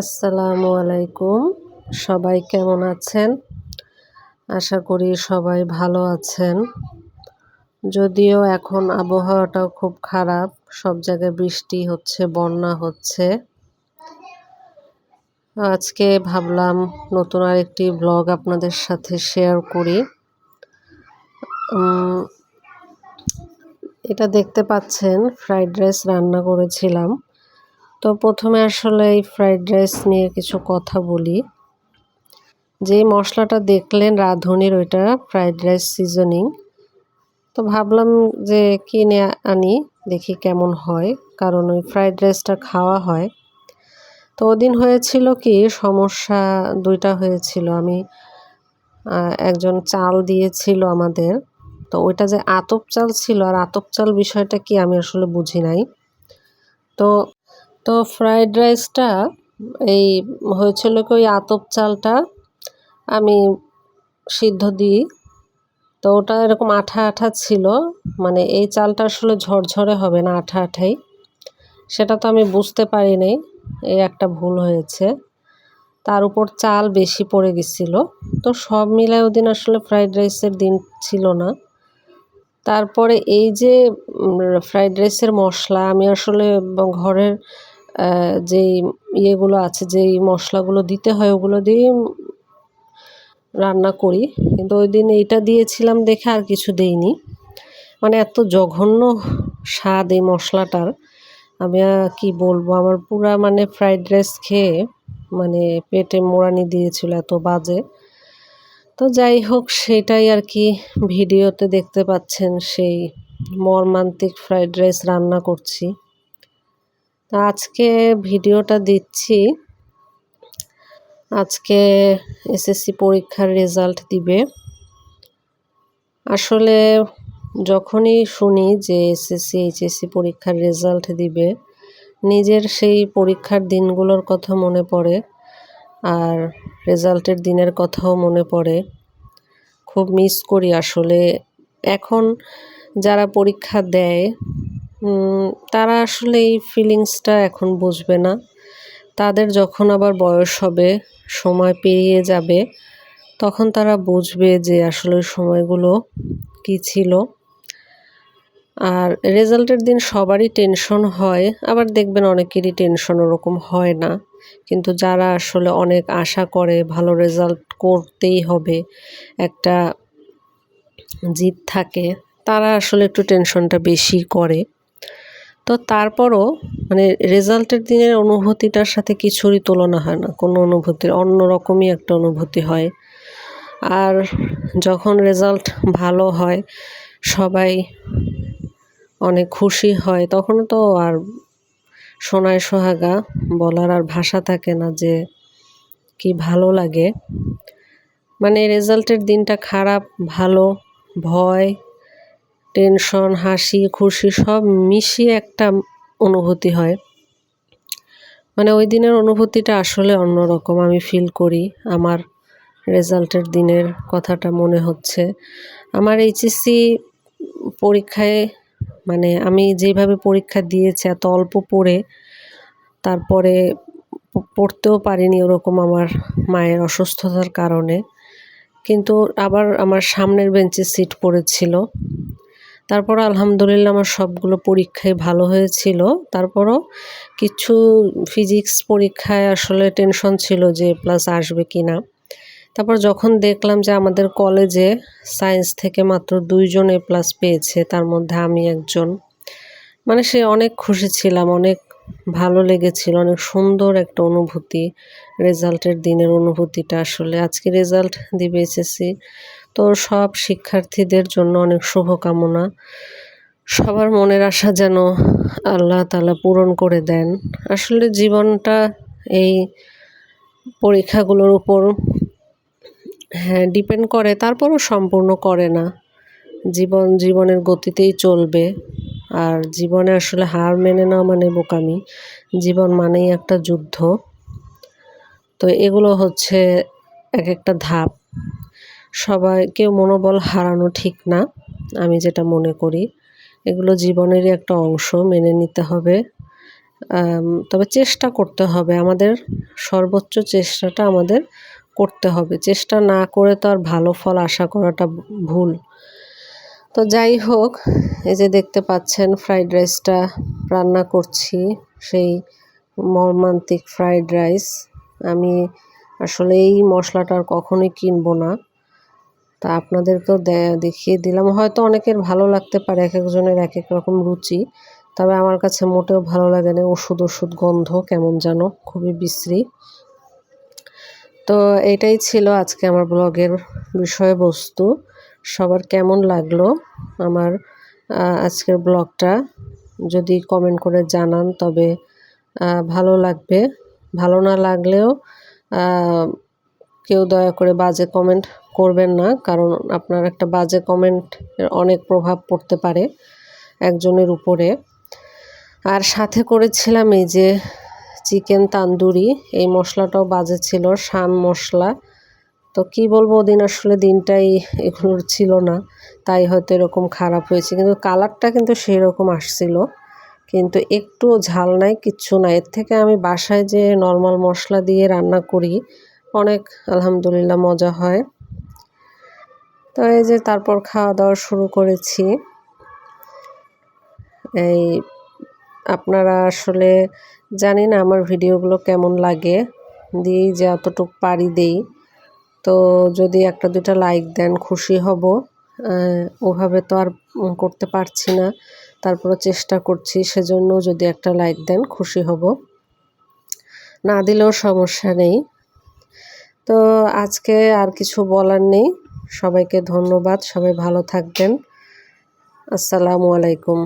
আসসালামু আলাইকুম। সবাই কেমন আছেন? আশা করি সবাই ভালো আছেন। যদিও এখন আবহাওয়াটাও খুব খারাপ, সব জায়গায় বৃষ্টি হচ্ছে, বন্যা হচ্ছে। আজকে ভাবলাম নতুন আরেকটি ব্লগ আপনাদের সাথে শেয়ার করি। এটা দেখতে পাচ্ছেন, ফ্রাইড রাইস রান্না করেছিলাম। তো প্রথমে আসলে এই ফ্রাইড রাইস নিয়ে কিছু কথা বলি। যে মশলাটা দেখলেন রাঁধুনির ওইটা ফ্রাইড রাইস সিজনিং, তো ভাবলাম যে কিনে আনি, দেখি কেমন হয়, কারণ ওই ফ্রাইড রাইসটা খাওয়া হয়। তো ওদিন হয়েছিল কি, সমস্যা দুইটা হয়েছিল। আমি একজন চাল দিয়েছিল আমাদের, তো ওইটা যে আতপ চাল ছিল, আর আতপ চাল বিষয়টা কি আমি আসলে বুঝি নাই। তো তো ফ্রাইড রাইসটা এই হয়েছিল কি ওই আতপ চালটা আমি সিদ্ধ দিই। তো ওটা এরকম আঠা আঠা ছিল মানে এই চালটা আসলে ঝরঝরে হবে না আঠা আঠাই। সেটা তো আমি বুঝতে পারিনি, এই একটা ভুল হয়েছে। তার উপর চাল বেশি পড়ে গেছিল। তো সব মিলায় ওদিন আসলে ফ্রাইড রাইসের দিন ছিল না। তারপরে এই যে ফ্রাইড রাইসের মশলা, আমি আসলে ঘরের যেই ইয়েগুলো আছে, যেই মশলাগুলো দিতে হয়, ওগুলো দিয়ে রান্না করি। কিন্তু ওই দিন এইটা দিয়েছিলাম দেখে আর কিছু দেইনি। মানে এত জঘন্য স্বাদ এই মশলাটার। আমি কি বলব, আমার পুরা মানে ফ্রাইড রাইস খেয়ে মানে পেটে মোড়ানি দিয়েছিল এত বাজে। তো যাই হোক, সেটাই আর কি ভিডিওতে দেখতে পাচ্ছেন, সেই মর্মান্তিক ফ্রাইড রাইস রান্না করছি। আজকে ভিডিওটা দিচ্ছি। আজকে এসএসসি পরীক্ষার রেজাল্ট দিবে। আসলে যখনই শুনি যে এসএসসি, এইচএসসি পরীক্ষার রেজাল্ট দিবে, নিজের সেই পরীক্ষার দিনগুলোর কথা মনে পড়ে আর রেজাল্টের দিনের কথাও মনে পড়ে। খুব মিস করি আসলে। এখন যারা পরীক্ষা দেয় তারা আসলে এই ফিলিংসটা এখন বুঝবে না। তাদের যখন আবার বয়স হবে, সময় পেরিয়ে যাবে, তখন তারা বুঝবে যে আসলে সময়গুলো কী ছিল। আর রেজাল্টের দিন সবারই টেনশন হয়, আবার দেখবেন অনেকেরই টেনশন ওরকম হয় না। কিন্তু যারা আসলে অনেক আশা করে, ভালো রেজাল্ট করতেই হবে, একটা জিত থাকে, তারা আসলে একটু টেনশনটা বেশি করে। তো তারপরও মানে রেজাল্টের দিনের অনুভূতিটার সাথে কিছুরই তুলনা হয় না। কোনো অনুভূতির অন্যরকমই একটা অনুভূতি হয়। আর যখন রেজাল্ট ভালো হয়, সবাই অনেক খুশি হয় তখন তো আর সোনায় সোহাগা বলার আর ভাষা থাকে না যে কি ভালো লাগে। মানে রেজাল্টের দিনটা খারাপ, ভালো, ভয় টেনশন, হাসি, খুশি সব মিশিয়ে একটা অনুভূতি হয়। মানে ওই দিনের অনুভূতিটা আসলে অন্যরকম আমি ফিল করি। আমার রেজাল্টের দিনের কথাটা মনে হচ্ছে। আমার এইচএসসি পরীক্ষায় মানে আমি যেভাবে পরীক্ষা দিয়েছি, এত অল্প পড়ে, তারপরে পড়তেও পারিনি ওরকম আমার মায়ের অসুস্থতার কারণে। কিন্তু আবার আমার সামনের বেঞ্চে সিট পড়েছিল। তারপর আলহামদুলিল্লাহ আমার সবগুলো পরীক্ষায় ভালো হয়েছিল। তারপরও কিছু ফিজিক্স পরীক্ষায় আসলে টেনশন ছিল যে প্লাস আসবে কি না তারপর যখন দেখলাম যে আমাদের কলেজে সায়েন্স থেকে মাত্র দুইজন এ প্লাস পেয়েছে, তার মধ্যে আমি একজন। মানে সে অনেক খুশি ছিলাম, অনেক ভালো লেগেছিল, অনেক সুন্দর একটা অনুভূতি, রেজাল্টের দিনের অনুভূতিটা আসলে। আজকে রেজাল্ট দিবে এসেছি তো সব শিক্ষার্থীদের জন্য অনেক শুভকামনা। সবার মনের আশা যেন আল্লাহ তালা পূরণ করে দেন। আসলে জীবনটা এই পরীক্ষাগুলোর উপর হ্যাঁ ডিপেন্ড করে, তারপরও সম্পূর্ণ করে না। জীবন, জীবনের গতিতেই চলবে। আর জীবনে আসলে হার মেনে নেওয়া মানে বোকামি। জীবন মানেই একটা যুদ্ধ। তো এগুলো হচ্ছে এক একটা ধাপ। সবাই, কেউ মনোবল হারানো ঠিক না, আমি যেটা মনে করি। এগুলো জীবনেরই একটা অংশ, মেনে নিতে হবে। তবে চেষ্টা করতে হবে। আমাদের সর্বোচ্চ চেষ্টাটা আমাদের করতে হবে। চেষ্টা না করে তো আর ভালো ফল আশা করাটা ভুল। তো যাই হোক এই যে দেখতে পাচ্ছেন ফ্রাইড রাইসটা রান্না করছি, সেই মর্মান্তিক ফ্রাইড রাইস আমি আসলে এই মশলাটা আর কখনোই কিনবো না। তা আপনাদেরকেও দেখিয়ে দিলাম। হয়তো অনেকের ভালো লাগতে পারে, এক একজনের এক এক রকম রুচি। তবে আমার কাছে মোটেও ভালো লাগে না, ওষুধ ওষুধ গন্ধ কেমন যেন, খুবই বিশ্রী। তো এটাই ছিল আজকে আমার ব্লগের বিষয়বস্তু। সবার কেমন লাগল? আমার আজকের ব্লগটা। যদি কমেন্ট করে জানান, তবে ভালো লাগবে। ভালো না লাগলেও কেউ দয়া করে বাজে কমেন্ট করবেন না, কারণ আপনার একটা বাজে কমেন্ট অনেক প্রভাব পড়তে পারে একজনের উপরে। আর সাথে করেছিলাম এই যে, চিকেন তান্দুরি। এই মশলাটাও বাজে ছিল, শান মশলা। তো কি বলব, ওদিন আসলে দিনটাই এগুলোর ছিল না। তাই হয়তো এরকম খারাপ হয়েছে। কিন্তু কালারটা কিন্তু সেই রকম আসছিল। কিন্তু একটু ঝাল নাই, কিচ্ছু না এর থেকে আমি বাসায় যে নর্মাল মশলা দিয়ে রান্না করি, অনেক আলহামদুলিল্লাহ মজা হয়। তো এই যে তারপর খাওয়া দাওয়া শুরু করেছি। এই আপনারা আসলে জানি না আমার ভিডিওগুলো কেমন লাগে। দিয়েই যে এতটুক পারি দেই। তো যদি একটা দুটা লাইক দেন, খুশি হব। ওভাবে তো আর করতে পারছি না। তারপরে চেষ্টা করছি, সেজন্য যদি একটা লাইক দেন, খুশি হব। না দিলেও সমস্যা নেই। তো আজকে আর কিছু বলার নেই। সবাইকে ধন্যবাদ। সবাই ভালো থাকবেন। আসসালামু আলাইকুম।